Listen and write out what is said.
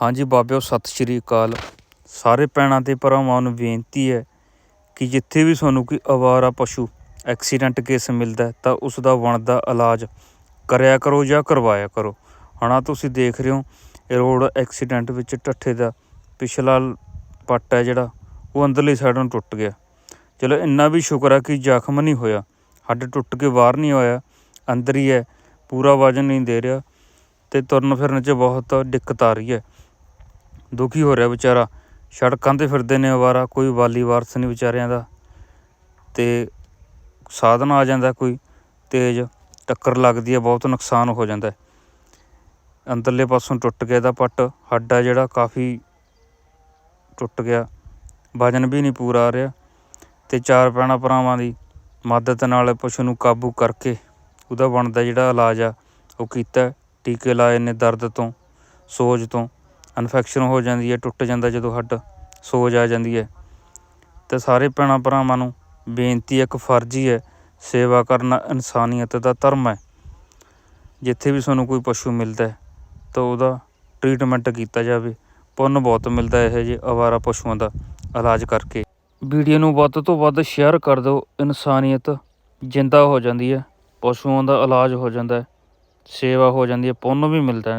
ਹਾਂਜੀ ਬਾਬਿਓ, ਸਤਿ ਸ਼੍ਰੀ ਅਕਾਲ। ਸਾਰੇ ਭੈਣਾਂ ਤੇ ਭਰਾਵਾਂ ਨੂੰ ਬੇਨਤੀ ਹੈ ਕਿ ਜਿੱਥੇ ਵੀ ਤੁਹਾਨੂੰ ਕੋਈ ਅਵਾਰਾ ਪਸ਼ੂ ਐਕਸੀਡੈਂਟ ਕੇਸ ਮਿਲਦਾ ਤਾਂ ਉਸ ਦਾ ਬਣਦਾ ਇਲਾਜ ਕਰਿਆ ਕਰੋ ਜਾਂ ਕਰਵਾਇਆ ਕਰੋ। ਹਣਾ, ਤੁਸੀਂ ਦੇਖ ਰਹੇ ਹੋ ਰੋਡ ਐਕਸੀਡੈਂਟ ਵਿੱਚ ਢੱਠੇ ਦਾ ਪਿਛਲਾ ਪੱਟ ਹੈ ਜਿਹੜਾ, ਉਹ ਅੰਦਰਲੀ ਸਾਈਡ ਨੂੰ ਟੁੱਟ ਗਿਆ। ਚਲੋ, ਇੰਨਾ ਵੀ ਸ਼ੁਕਰ ਹੈ ਕਿ ਜ਼ਖਮ ਨਹੀਂ ਹੋਇਆ। ਹੱਡ ਟੁੱਟ ਕੇ ਬਾਹਰ ਨਹੀਂ ਹੋਇਆ ਅੰਦਰ ਹੀ ਹੈ, ਪੂਰਾ ਵਜਨ ਨਹੀਂ ਦੇ ਰਿਹਾ ਤੇ ਤੁਰਨ ਫਿਰਨ 'ਚ ਬਹੁਤ ਦਿੱਕਤ ਆ ਰਹੀ ਹੈ। ਦੁਖੀ ਹੋ ਰਿਹਾ ਵਿਚਾਰਾ। ਸੜਕਾਂ ਤੇ ਫਿਰਦੇ ਨੇ ਅਵਾਰਾ, ਕੋਈ ਵਾਲੀ ਵਾਰਸ ਨਹੀਂ ਵਿਚਾਰਿਆਂ ਦਾ। ਤੇ ਸਾਧਨ ਆ ਜਾਂਦਾ ਕੋਈ, ਤੇਜ਼ ਟੱਕਰ ਲੱਗਦੀ ਹੈ, ਬਹੁਤ ਨੁਕਸਾਨ ਹੋ ਜਾਂਦਾ ਅੰਦਰਲੇ ਪਾਸੋਂ ਟੁੱਟ ਗਿਆ ਦਾ ਪੱਟ, ਹੱਡ ਆ ਜਿਹੜਾ, ਕਾਫੀ ਟੁੱਟ ਗਿਆ। ਵਜਨ ਵੀ ਨਹੀਂ ਪੂਰਾ ਆ ਰਿਹਾ। ਤੇ ਚਾਰ ਭੈਣਾਂ ਭਰਾਵਾਂ ਦੀ ਮਦਦ ਨਾਲ ਪਸ਼ੂ ਨੂੰ ਕਾਬੂ ਕਰਕੇ ਉਹਦਾ ਬਣਦਾ ਜਿਹੜਾ ਇਲਾਜ ਆ, ਉਹ ਕੀਤਾ ਟੀਕੇ ਲਾਏ ਨੇ ਦਰਦ ਤੋਂ, ਸੋਜ ਤੋਂ। ਇਨਫੈਕਸ਼ਨ ਹੋ ਜਾਂਦੀ ਹੈ, ਟੁੱਟ ਜਾਂਦਾ ਜਦੋਂ ਹੱਡ ਸੋਜ ਆ ਜਾਂਦੀ ਹੈ। ਤਾਂ ਸਾਰੇ ਭੈਣਾਂ ਭਰਾਵਾਂ ਨੂੰ ਬੇਨਤੀ ਇੱਕ ਫਰਜ਼ੀ ਹੈ ਸੇਵਾ ਕਰਨਾ ਇਨਸਾਨੀਅਤ ਦਾ ਧਰਮ ਹੈ। ਜਿੱਥੇ ਵੀ ਤੁਹਾਨੂੰ ਕੋਈ ਪਸ਼ੂ ਮਿਲਦਾ ਹੈ, ਤਾਂ ਉਹਦਾ ਟ੍ਰੀਟਮੈਂਟ ਕੀਤਾ ਜਾਵੇ। ਪੁੰਨ ਬਹੁਤ ਮਿਲਦਾ ਹੈ ਇਹ ਜਿਹੇ ਅਵਾਰਾ ਪਸ਼ੂਆਂ ਦਾ ਇਲਾਜ ਕਰਕੇ। ਵੀਡੀਓ ਨੂੰ ਵੱਧ ਤੋਂ ਵੱਧ ਸ਼ੇਅਰ ਕਰ ਦਿਓ। ਇਨਸਾਨੀਅਤ ਜਿੰਦਾ ਹੋ ਜਾਂਦੀ ਹੈ, ਪਸ਼ੂਆਂ ਦਾ ਇਲਾਜ ਹੋ ਜਾਂਦਾ ਹੈ, ਸੇਵਾ ਹੋ ਜਾਂਦੀ ਹੈ, ਪੁੰਨ ਵੀ ਮਿਲਦਾ ਹੈ।